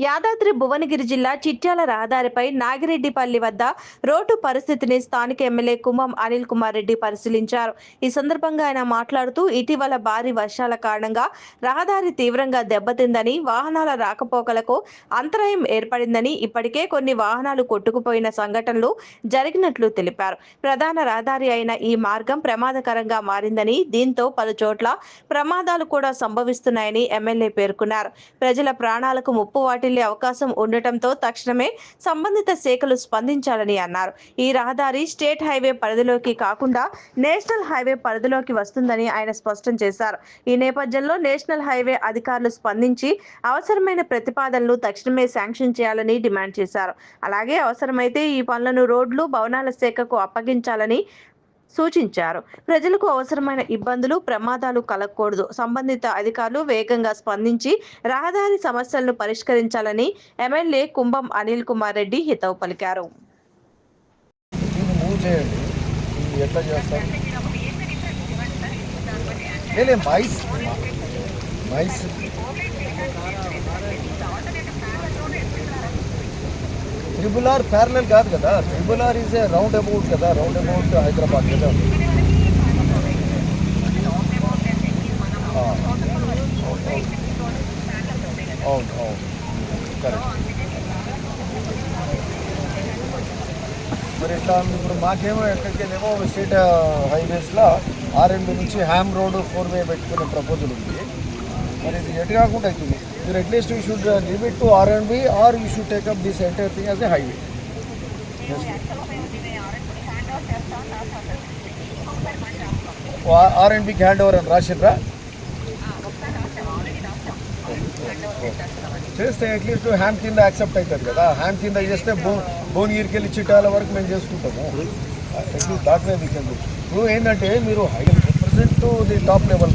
యాదాద్రి భువనగిరి జిల్లా చిట్యాల రహదారిపై నాగిరెడ్డిపల్లి వద్ద రోడ్డు పరిస్థితిని స్థానిక ఎమ్మెల్యే కుమ్మం అనిల్ కుమార్ రెడ్డి పరిశీలించారు. ఈ సందర్భంగా ఆయన మాట్లాడుతూ ఇటీవల భారీ వర్షాల కారణంగా రహదారి తీవ్రంగా దెబ్బతిందని వాహనాల రాకపోకలకు అంతరాయం ఏర్పడిందని ఇప్పటికే కొన్ని వాహనాలు కొట్టుకుపోయిన సంఘటనలు జరిగినట్లు తెలిపారు. ప్రధాన రహదారి అయిన ఈ మార్గం ప్రమాదకరంగా మారిందని దీంతో పలు చోట్ల ప్రమాదాలు కూడా సంభవిస్తున్నాయని ఎమ్మెల్యే పేర్కొన్నారు. ప్రజల ప్రాణాలకు ముప్పు వాటి వాటిల్లే అవకాశం ఉండటంతో తక్షణమే సంబంధిత శాఖలు స్పందించాలని అన్నారు. ఈ రహదారి స్టేట్ హైవే పరిధిలోకి కాకుండా నేషనల్ హైవే పరిధిలోకి వస్తుందని ఆయన స్పష్టం చేశారు. ఈ నేపథ్యంలో నేషనల్ హైవే అధికారులు స్పందించి అవసరమైన ప్రతిపాదనలు తక్షణమే శాంక్షన్ చేయాలని డిమాండ్ చేశారు. అలాగే అవసరమైతే ఈ పనులను రోడ్లు భవనాల శాఖకు అప్పగించాలని సూచించారు. ప్రజలకు అవసరమైన ఇబ్బందులు ప్రమాదాలు కలగకూడదు. సంబంధిత అధికారులు వేగంగా స్పందించి రహదారి సమస్యలను పరిష్కరించాలని ఎమ్మెల్యే కుంభం అనిల్ కుమార్ రెడ్డి హితవు పలికారు. లేదు మైస్. మైస్. ట్రిబుల్ ఆర్ ప్యారలల్ కాదు కదా triple R is a roundabout కదా రౌండ్ అబౌట్ హైదరాబాద్ కదా ఆ. అవును అవును కరెక్ట్ మరి ఇట్లా ఇప్పుడు మాకేమో ఎక్కడికేమో స్టేట్ హైవేస్లో ఆర్ఎండ్ నుంచి హ్యామ్ రోడ్ ఫోర్ వే పెట్టుకునే ప్రపోజల్ ఉంది. మరి ఇది ఎటు కాకుండా అవుతుంది మీరు at least you should leave it to R and B or you should take up this entire thing as a highway R and బికి hand over అని రాసిర్రా చేస్తే అట్లీస్ట్ హ్యామ్ కింద యాక్సెప్ట్ అవుతుంది కదా హ్యామ్ కింద చేస్తే బో భువనగిరికి వెళ్ళి చిట్టాల వరకు మేము చేసుకుంటాము at least that way we can ఇప్పుడు ఏంటంటే మీరు high represent to the top level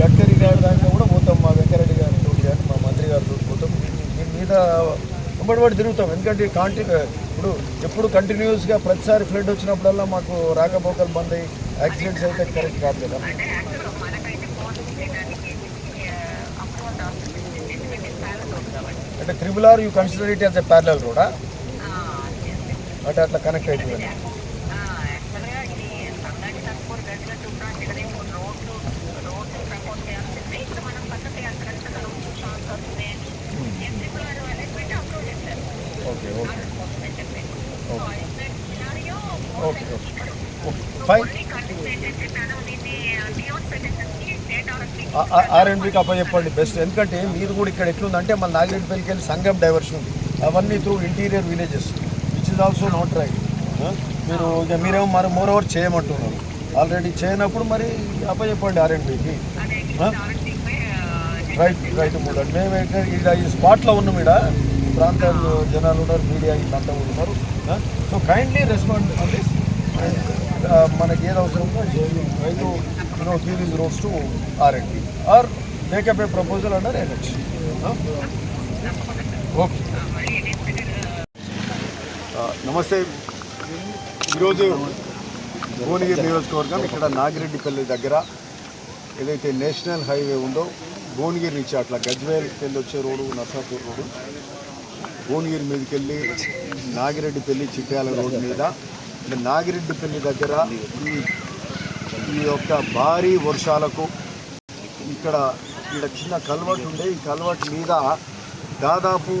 Gadkari గారి దాంట్లో కూడా పోతాం మా వెంకరెడ్డి మంత్రి గారితో పోతాం దీని మీద వెంబడి తిరుగుతాం. ఎందుకంటే కాంటి ఇప్పుడు ఎప్పుడు కంటిన్యూస్గా ప్రతిసారి ఫ్లడ్ వచ్చినప్పుడల్లా మాకు రాకపోకలు బంద్ అయ్యి యాక్సిడెంట్స్ అయితే కరెక్ట్ కాదు కదా. అంటే triple R you consider it as a parallel రోడా అంటే అట్లా కనెక్ట్ అవుతుంది okay okay okay okay fine ఆర్ఎండ్బికి అప్ప చెప్పండి. బెస్ట్ ఎందుకంటే మీరు కూడా ఇక్కడ ఎట్లుందంటే మన నాగిరెడ్డిపల్లికి వెళ్ళి సంగం డైవర్షన్ ఉంది. అవన్నీ through interior villages which is also not right మీరు ఇక మీరేమో మరి మోర్ ఓవర్ చేయమంటున్నారు. ఆల్రెడీ చేయనప్పుడు మరి అప్ప చెప్పండి ఆర్ఎండ్బికి రైట్ రైట్ మూడు మేము ఇక్కడ ఇక్కడ ఈ స్పాట్లో ఉన్నాం ఇక్కడ. ప్రాంతాల్లో జనాలు ఉన్నారు మీడియా ఇదంతా ఉన్నారు. సో కైండ్లీ రెస్పాండ్ దిస్ మనకి ఏది అవసరం ఉందో రైతు you know give roads to R and R make up a proposal under NH okay నమస్తే. ఈరోజు భువనగిరి నియోజకవర్గం ఇక్కడ నాగిరెడ్డిపల్లి దగ్గర ఏదైతే నేషనల్ హైవే ఉందో భువనగిరి నుంచి అట్లా గజ్వేల్కెళ్ళి వచ్చే రోడ్డు నర్సాపూర్ రోడ్డు. భువనగిరి మీదకి వెళ్ళి నాగిరెడ్డిపల్లి చిట్యాల రోడ్డు మీద. నాగిరెడ్డిపల్లి దగ్గర ఈ ఈ యొక్క భారీ వర్షాలకు ఇక్కడ ఇక్కడ చిన్న కల్వర్ట్ ఉండే. ఈ కల్వర్ట్ మీద దాదాపు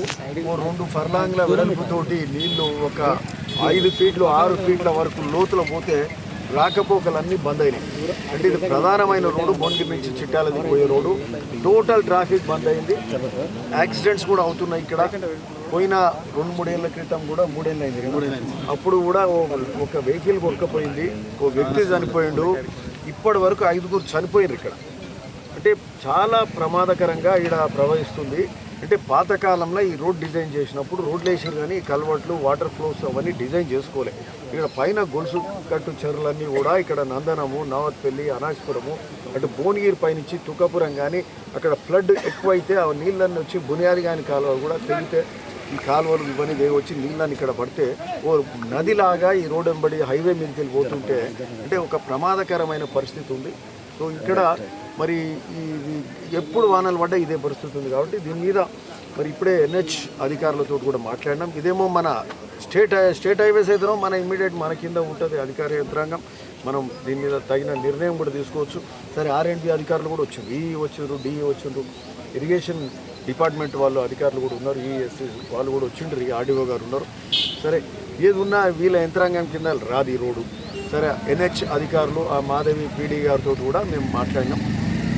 ఓ రెండు ఫర్లాంగ్ల వెడల్పుతోటి నీళ్ళు ఒక ఐదు ఫీట్లు ఆరు ఫీట్ల వరకు లోతులో పోతే రాకపోకలన్నీ బంద్ అయినాయి. అంటే ఇది ప్రధానమైన రోడ్డు బొండి నుంచి చిట్టాలది పోయే రోడ్డు. టోటల్ ట్రాఫిక్ బంద్ అయింది. యాక్సిడెంట్స్ కూడా అవుతున్నాయి ఇక్కడ. పోయిన రెండు మూడేళ్ళ క్రితం కూడా మూడేళ్ళు అయింది అప్పుడు కూడా ఓ- ఒక వెహికల్ కొట్టుకపోయింది. ఒక వ్యక్తి చనిపోయిండు. ఇప్పటి వరకు ఐదుగురు చనిపోయారు ఇక్కడ. అంటే చాలా ప్రమాదకరంగా ఇక్కడ ప్రవహిస్తుంది. అంటే పాతకాలంలో ఈ రోడ్ డిజైన్ చేసినప్పుడు రోడ్లు వేసారు కానీ కల్వర్ట్లు వాటర్ ఫ్లోస్ అవన్నీ డిజైన్ చేసుకోలే. ఇక్కడ పైన గొలుసు కట్టు చెరువులన్నీ కూడా ఇక్కడ నందనము నవత్పల్లి అనాజ్పురము అటు భువనగిరి పైనుంచి తుకాపురం కానీ అక్కడ ఫ్లడ్ ఎక్కువైతే ఆ నీళ్ళన్నీ వచ్చి బునియాది కాని కాలువ కూడా తెగితే ఈ కాలువలు ఇవన్నీ వచ్చి నీళ్ళని ఇక్కడ పడితే ఓ నదిలాగా ఈ రోడ్ వెంబడి హైవే మీదకి వెళ్ళి పోతుంటే అంటే ఒక ప్రమాదకరమైన పరిస్థితి ఉంది. సో ఇక్కడ మరి ఈ ఎప్పుడు వానలు పడ్డా ఇదే పరిస్థితి ఉంది కాబట్టి దీని మీద మరి ఇప్పుడే ఎన్హెచ్ అధికారులతో కూడా మాట్లాడినాం. ఇదేమో మన స్టేట్ స్టేట్ హైవేస్ అయితేనో మన ఇమ్మీడియట్ మన కింద ఉంటుంది అధికార యంత్రాంగం. మనం దీని మీద తగిన నిర్ణయం కూడా తీసుకోవచ్చు. సరే ఆర్ఎండ్బి అధికారులు కూడా వచ్చారు. ఈ వచ్చిండ్రు డిఈ వచ్చిండ్రు. ఇరిగేషన్ డిపార్ట్మెంట్ వాళ్ళు అధికారులు కూడా ఉన్నారు. ఈఎస్సీ వాళ్ళు కూడా వచ్చిండ్రు. ఈ ఆర్డీఓ గారు ఉన్నారు. సరే ఏది ఉన్నా వీళ్ళ యంత్రాంగం కింద రాదు ఈ రోడ్డు. సరే ఎన్హెచ్ అధికారులు ఆ మాధవి పీడీ గారితో కూడా మేము మాట్లాడినాం.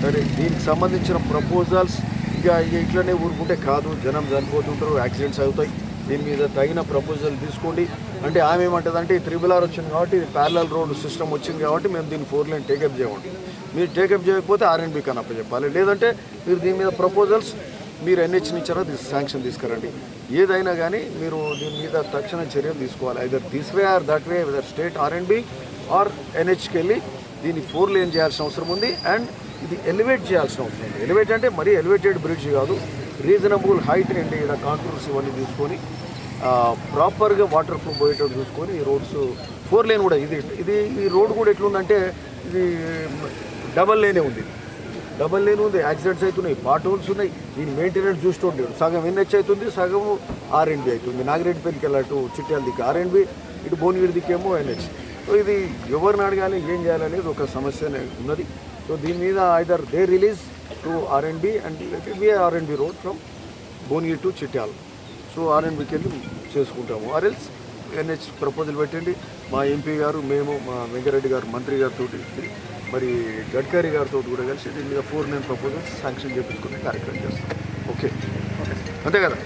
సరే దీనికి సంబంధించిన ప్రపోజల్స్ ఇక ఇట్లనే ఊరుకుంటే కాదు జనం చనిపోతుంటారు యాక్సిడెంట్స్ అవుతాయి. దీని మీద తగిన ప్రపోజల్ తీసుకోండి. అంటే ఆమె ఏమంటుందంటే ఈ త్రిబుల్ ఆర్ వచ్చింది కాబట్టి ఇది ప్యారలల్ రోడ్ సిస్టమ్ వచ్చింది కాబట్టి మేము దీన్ని ఫోర్ లైన్ టేకప్ చేయమండి మీరు టేకప్ చేయకపోతే ఆర్ఎన్బి కనప్ప చెప్పాలి. లేదంటే మీరు దీని మీద ప్రపోజల్స్ మీరు ఎన్హెచ్ ఇచ్చారో శాంక్షన్ తీసుకురండి. ఏదైనా కానీ మీరు దీని మీద తక్షణ చర్యలు తీసుకోవాలి. Either this way or that way whether state RNB are ఎన్హెచ్కి వెళ్ళి దీన్ని ఫోర్ లేన్ చేయాల్సిన అవసరం ఉంది. అండ్ ఇది ఎలివేట్ చేయాల్సిన అవసరం ఉంది ఎలివేట్ అంటే మరీ ఎలివేటెడ్ బ్రిడ్జ్ కాదు రీజనబుల్ హైట్ అండ్ ఇక్కడ కాంటూర్స్ ఇవన్నీ తీసుకొని ప్రాపర్గా వాటర్ ఫ్లో పోయేటట్టు చూసుకొని ఈ రోడ్స్ ఫోర్ లేన్ కూడా ఇది ఇది ఈ రోడ్ కూడా ఎట్లుందంటే ఇది డబల్ లేనే ఉంది. డబల్ లేన్ ఉంది యాక్సిడెంట్స్ అవుతున్నాయి పార్ట్ హోల్స్ ఉన్నాయి దీని మెయింటెనెన్స్ చూస్తుండే సగం ఎన్హెచ్ అవుతుంది సగం ఆర్ఎండ్బి అవుతుంది. నాగిరెడ్డిపల్లికి వెళ్ళట్టు చిట్యాల దిక్కు ఆర్ఎండ్బి ఇటు భువనగిరి దిక్కేమో ఎన్హెచ్ సో ఇది ఎవరిని అడగాలి ఏం చేయాలనేది ఒక సమస్యనే ఉన్నది. సో దీని మీద either they release to R and B and B R and B road from Bhuvanagiri to Chityala so ఆర్ఎండ్బికి వెళ్ళి చేసుకుంటాము. ఆర్ఎల్స్ ఎన్హెచ్ ప్రపోజల్ పెట్టండి. మా ఎంపీ గారు మేము మా వెంకరెడ్డి గారు మంత్రి గారితో మరి గడ్కరీ గారితో కూడా కలిసి దీని మీద ఫోర్ నైన్ ప్రపోజల్స్ శాంక్షన్ చేపించుకునే కార్యక్రమం చేస్తాం. ఓకే అంతే కదా?